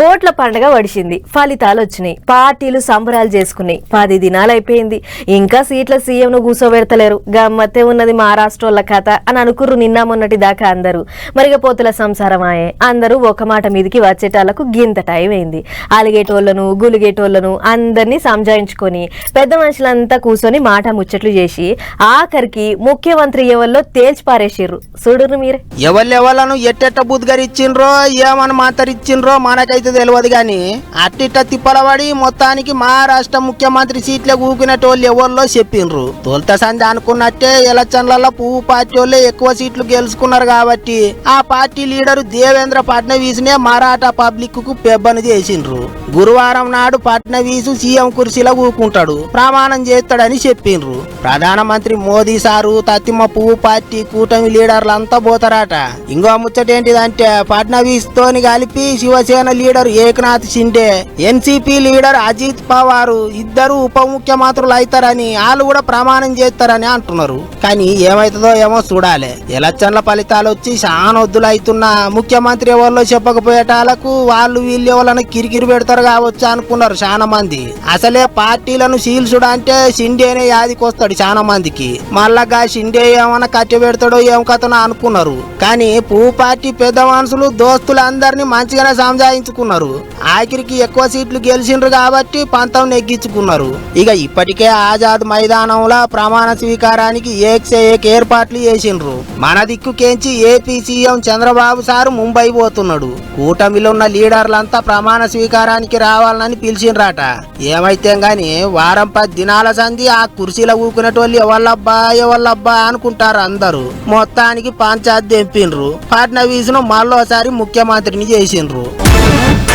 ఓట్ల పండగ వడిచింది ఫలితాలు వచ్చినాయి. పార్టీలు సంబరాలు చేసుకున్నాయి. పది దినాలు అయిపోయింది. ఇంకా సీట్ల సీఎంను కూర్చోబెడతలేరు గమ్మత్తే ఉన్నది మహారాష్ట్రోళ్ళ కథ అని అనుకుర్రు నిన్న మొన్నటి దాకా అందరూ. మరిగ పోతుల సంసారమాయే అందరూ ఒక మాట మీదికి వచ్చేటాలకు గింత టైం అయింది. అలిగేటోళ్ళను గులిగేటోళ్ళను అందరినీ సంజాయించుకొని పెద్ద మనుషులంతా కూర్చొని మాట ముచ్చట్లు చేసి ఆఖరికి ముఖ్యమంత్రి ఎవరిలో తేల్చి పారేసిర్రు. చూడురు మీరే. ఎవళ్ళెవళ్ళను ఎట్టెట్ట బుద్ధిగారిచ్చిండ్రో ఏమని మాతరిచ్చిండ్రో అయితే తెలియదు కానీ అట్టిట్ట తిప్పలబడి మొత్తానికి మహారాష్ట్ర ముఖ్యమంత్రి సీట్లే ఊకినటోళ్ళు ఎవరిలో చెప్పిండ్రు తొలుత సంధి అనుకున్నట్టే ఎలక్షన్లలో పువ్వు పార్టీ వాళ్ళే ఎక్కువ సీట్లు గెలుచుకున్నారు కాబట్టి ఆ పార్టీ లీడరు దేవేంద్ర ఫడ్నవీస్నే మరాఠా పబ్లిక్కు పెబ్బని చేసిండ్రు గురువారం నాడు ఫడ్నవీస్ సీఎం కుర్చీలో ఊకుంటాడు ప్రమాణం చేస్తాడని చెప్పిండ్రు ప్రధానమంత్రి మోదీ సారు తత్తిమ పువ్వు పార్టీ కూటమి లీడర్లంతా పోతారట. ఇంకో ముచ్చటేంటిదంటే ఫడ్నవీస్ తోని కలిపి Shiv Sena leader Eknath Shinde NCP leader Ajit Pawar ఇద్దరు ఉప ముఖ్యమంత్రులు అవుతారని వాళ్ళు కూడా ప్రమాణం చేస్తారని అంటున్నారు. కానీ ఏమైతుందో ఏమో చూడాలి. ఎలక్షన్ల ఫలితాలు వచ్చి చాలా వద్దులు అవుతున్నా ముఖ్యమంత్రి ఎవరిలో చెప్పకపోయేటాలకు వాళ్ళు వీళ్ళు ఎవరైనా కిరికిరి పెడతారు కావచ్చు అనుకున్నారు చాలా మంది అసలే పార్టీలను చీల్చుడు అంటే షిండేనే యాదికొస్తాడు చాలా మందికి మళ్ళాగా షిండే ఏమైనా కట్టి పెడతాడో ఏం కథనో అనుకున్నారు. కానీ పూ పార్టీ పెద్ద మనుషులు దోస్తులు అందరినీ మంచిగానే సంజాయించుకున్నారు ఆఖరికి ఎక్కువ సీట్లు గెలిచిండ్రు కాబట్టి పంతం నెగ్గించుకున్నారు. ఇక ఇప్పటికే ఆజాద్ మైదానంలో ప్రమాణ స్వీకారానికి ఏక్సే ఏక్ ఏర్పాట్లు చేసిండ్రు. మన దిక్కుకేంచి AP CM Chandrababu sir Mumbai పోతున్నాడు. కూటమిలో ఉన్న లీడర్లంతా ప్రమాణ స్వీకారానికి రావాలని పిలిచిండ్రట. ఏమైతే గాని వారం పది దినాల సంధి ఆ కుర్చీలో ఊకునేటోళ్ళు ఎవళ్ళబ్బా ఎవళ్ళబ్బా అనుకుంటారు అందరూ. మొత్తానికి పంచాయత్ దింపిండ్రు ఫడ్నవీస్ను మళ్ళోసారి ముఖ్యమంత్రిని చేసిండ్రు. Thank you.